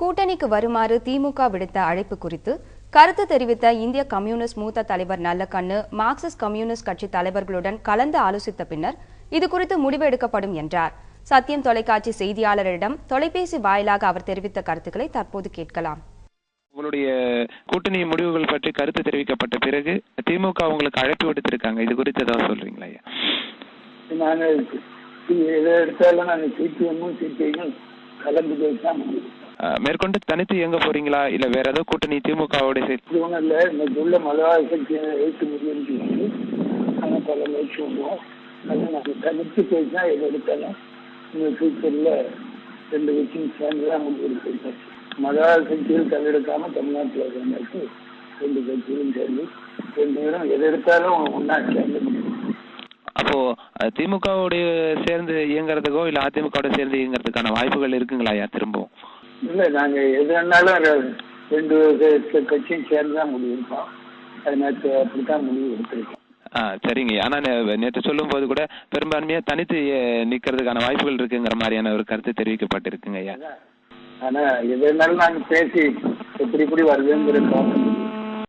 கூட்டணிக்கு வருமாறு திமுக விடுத்த அழைப்பு குறித்து கருத்து தெரிவித்த இந்திய கம்யூனிஸ்ட் மூத்த தலைவர் நல்லக்கண்ணு மார்க்சிஸ்ட் கம்யூனிஸ்ட் கட்சி தலைவர்களுடன் கலந்து ஆலோசித்த பின்னர் இது குறித்து முடிவு எடுக்கப்படும் என்றார். சத்தியம் தொலைக்காட்சி செய்தியாளரிடம் தொலைபேசி வாயிலாக அவர் தெரிவித்த கருத்துக்களை தற்போது கேட்கலாம். உங்களுடைய கூட்டணி முடிவுகள் பற்றி கருத்து தெரிவிக்கப்பட்ட பிறகு திமுக உங்களுக்கு அழைப்பு விடுத்திருக்காங்க. இது குறித்து ஏதாவது சொல்றீங்களா ஐயா? நாங்கள் எதை எடுத்தாலும் நாங்கள் சிபிஎம்மும் சிபிஐயும் கலந்து பேசா முடியும் அஹ், மேற்கொண்டு தனித்து இயங்க போறீங்களா? இல்ல வேற ஏதோ கூட்டணி திமுகவோட சேர்த்து இல்லை இன்னைக்கு உள்ள மதவாத சக்தியை எழுத்து சொல்லி நாங்கள் பல முயற்சி பண்ணுவோம். அது நாங்கள் தனித்து பேசினா எது எடுத்தாலும் இந்த ஃபியூச்சரில் ரெண்டு கட்சியும் சேர்ந்து தான் முடிவு எடுத்திருக்கோம் மதவாத சக்திகள் தலையெடுக்காம தமிழ்நாட்டில் இருக்கிறவங்களுக்கு ரெண்டு கட்சிகளும் சேர்ந்து ரெண்டு பேரும் எது எடுத்தாலும் ஒன்றா சேர்ந்து முடியும். அப்போ அஹ், திமுகவோட சேர்ந்து இயங்குறதுக்கோ இல்ல அதிமுகவோட சேர்ந்து இயங்குறதுக்கான வாய்ப்புகள் இருக்குங்களா ஐயா திரும்பவும்? இல்லை நாங்கள் எது வேணாலும் ரெ- ரெண்டு கட்சியும் சேர்ந்து தான் முடிவு எடுப்போம். அது நேற்று அப்படி தான் முடிவு எடுத்திருக்கோம். ஆ சரிங்க. ஆனா நேற்று சொல்லும் போது கூட பெரும்பான்மையா தனித்து அஹ், நிக்கிறதுக்கான வாய்ப்புகள் இருக்குங்கிற மாதிரியான ஒரு கருத்து தெரிவிக்கப்பட்டிருக்குங்க ஐயா. ஆனால் எது வேணாலும் நாங்கள் பேசி எப்படி எப்படி வருதுங்கிற பார்க்கணும்.